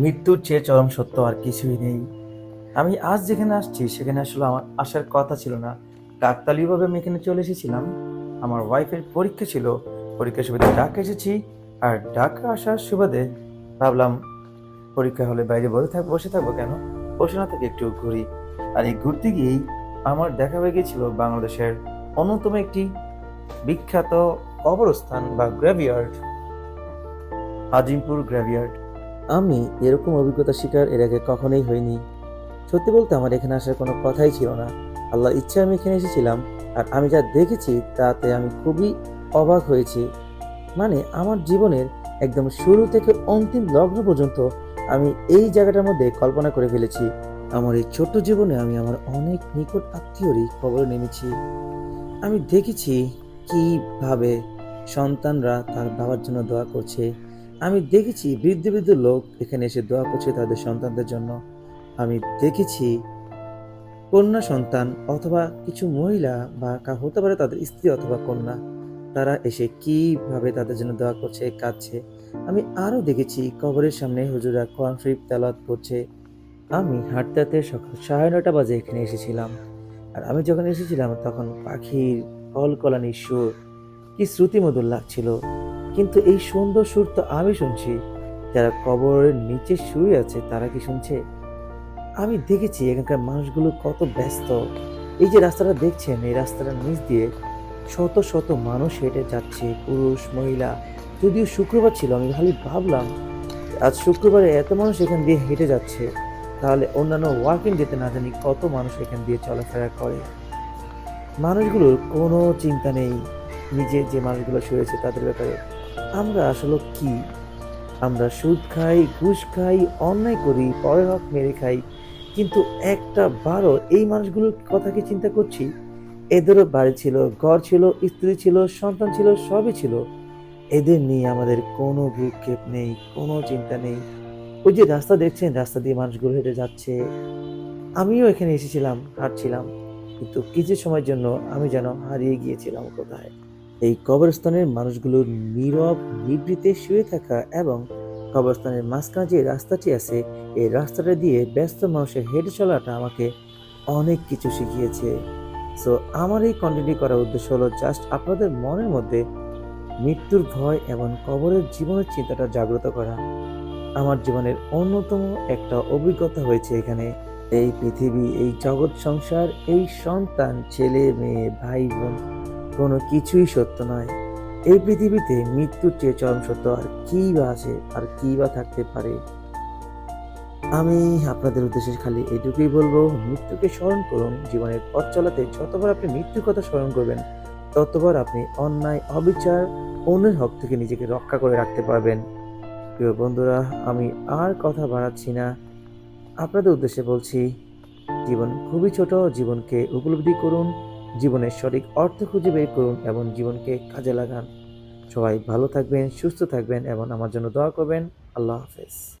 মৃত্যুর চেয়ে চরম সত্য আর কিছুই নেই। আমি আজ যেখানে আসছি, সেখানে আসলে আমার আসার কথা ছিল না। কাকতালীয়ভাবে আমি এখানে চলে এসেছিলাম। আমার ওয়াইফের পরীক্ষা ছিল। পরীক্ষার সুবাদে ডাক এসেছি। আর ঢাকা আসার সুবাদে ভাবলাম, পরীক্ষা হলে বাইরে বসে থাক, বসে থাকব কেন? বসে না থেকে একটু ঘুরি। আর এই ঘুরতে গিয়েই আমার দেখা হয়ে গেছিল বাংলাদেশের অন্যতম একটি বিখ্যাত কবরস্থান বা গ্র্যাভিয়ার্ড আজিমপুর গ্র্যাভিয়ার্ড আমি এরকম অভিজ্ঞতা শিকার এর আগে কখনোই হইনি। সত্যি বলতে আমার এখানে আসার কোনো কথাই ছিল না। আল্লাহর ইচ্ছা আমি এখানে এসেছিলাম, আর আমি যা দেখেছি তাতে আমি খুবই অবাক হয়েছি। মানে আমার জীবনের একদম শুরু থেকে অন্তিম লগ্ন পর্যন্ত আমি এই জায়গাটার মধ্যে কল্পনা করে ফেলেছি। আমার এই ছোট্ট জীবনে আমি আমার অনেক নিকট আত্মীয়রই খবর নেমেছি। আমি দেখেছি কীভাবে সন্তানরা তার বাবার জন্য দোয়া করছে আমি দেখেছি বৃদ্ধ বৃদ্ধ লোক এখানে এসে দোয়া করছে তাদের সন্তানদের জন্য। আমি দেখেছি কন্যা সন্তান অথবা কিছু মহিলা বা কা, হতে পারে তাদের স্ত্রী অথবা কন্যা, তারা এসে কীভাবে তাদের জন্য দোয়া করছে, কাঁদছে। আমি আরও দেখেছি কবরের সামনে হুজুরা কোরআন শরীফ তেলাওয়াত করছে। আমি হাঁটতে হাঁটতে সকাল সাড়ে নটা বাজে এখানে এসেছিলাম। আর আমি যখন এসেছিলাম তখন পাখির কলকলানির সুর, কি শ্রুতিমধুর লাগছিল। কিন্তু এই সুন্দর সুর তো আমি শুনছি। যারা কবরের নিচে শুয়ে আছে, তারা কি শুনছে? আমি দেখেছি এখানকার মানুষগুলো কত ব্যস্ত। এই যে রাস্তাটা দেখছেন, এই রাস্তাটার নিচ দিয়ে শত শত মানুষ হেঁটে যাচ্ছে, পুরুষ, মহিলা। যদিও শুক্রবার ছিল, আমি খালি ভাবলাম, আজ শুক্রবারে এত মানুষ এখান দিয়ে হেঁটে যাচ্ছে, তাহলে অন্যান্য ওয়ার্কিং ডেতে না জানি কত মানুষ এখান দিয়ে চলাফেরা করে। মানুষগুলোর কোনো চিন্তা নেই। নিজে যে মানুষগুলো শুয়েছে তাদের ব্যাপারে আমরা আসলে কি? আমরা সুদ খাই, ঘুষ খাই, অন্যায় করি, পরের হক মেরে খাই, কিন্তু একটা বারো এই মানুষগুলোর কথা কি চিন্তা করছি? এদেরও বাড়ি ছিল, ঘর ছিল, স্ত্রী ছিল, সন্তান ছিল, সবই ছিল। এদের নিয়ে আমাদের কোনো ভ্রুক্ষেপ নেই, কোনো চিন্তা নেই। ওই যে রাস্তা দেখছেন, রাস্তা দিয়ে মানুষগুলো হেঁটে যাচ্ছে। আমিও এখানে এসেছিলাম, হাঁটছিলাম। কিন্তু কিছু সময়ের জন্য আমি যেন হারিয়ে গিয়েছিলাম কোথায়? এই কবরস্থানের মানুষগুলোর নীরব নিবৃতে শুয়ে থাকা এবং কবরস্থানের মাঝখানে যে রাস্তাটি আছে, এই রাস্তাটা দিয়ে ব্যস্ত মানুষের হেঁটে চলাটা আমাকে অনেক কিছু শিখিয়েছে। সো আমার এই কন্টেন্টটি করার উদ্দেশ্য হলো জাস্ট আপনাদের মনের মধ্যে মৃত্যুর ভয় এবং কবরের জীবনের চিন্তাটা জাগ্রত করা। আমার জীবনের অন্যতম একটা অভিজ্ঞতা হয়েছে এখানে। এই পৃথিবী, এই জগৎ সংসার, এই সন্তান, ছেলে, মেয়ে, ভাই, বোন কোনো কিছুই সত্য নয়। এই পৃথিবীতে মৃত্যুর চেয়ে চরম সত্য আর কী বা আছে আর কী বা থাকতে পারে? আমি আপনাদের উদ্দেশ্যে খালি এটুকুই বলব, মৃত্যুকে স্মরণ করুন। জীবনের পথ চলাতে যতবার আপনি মৃত্যুর কথা স্মরণ করবেন, ততবার আপনি অন্যায়, অবিচার, অন্যের হক থেকে নিজেকে রক্ষা করে রাখতে পারবেন। প্রিয় বন্ধুরা, আমি আর কথা বাড়াচ্ছি না। আপনাদের উদ্দেশ্যে বলছি, জীবন খুবই ছোট, জীবনকে উপলব্ধি করুন। জীবনের সঠিক অর্থ খুঁজে বের করুন এবং জীবনকে কাজে লাগান। সবাই ভালো থাকবেন, সুস্থ থাকবেন এবং আমার জন্য দোয়া করবেন। আল্লাহ হাফেজ।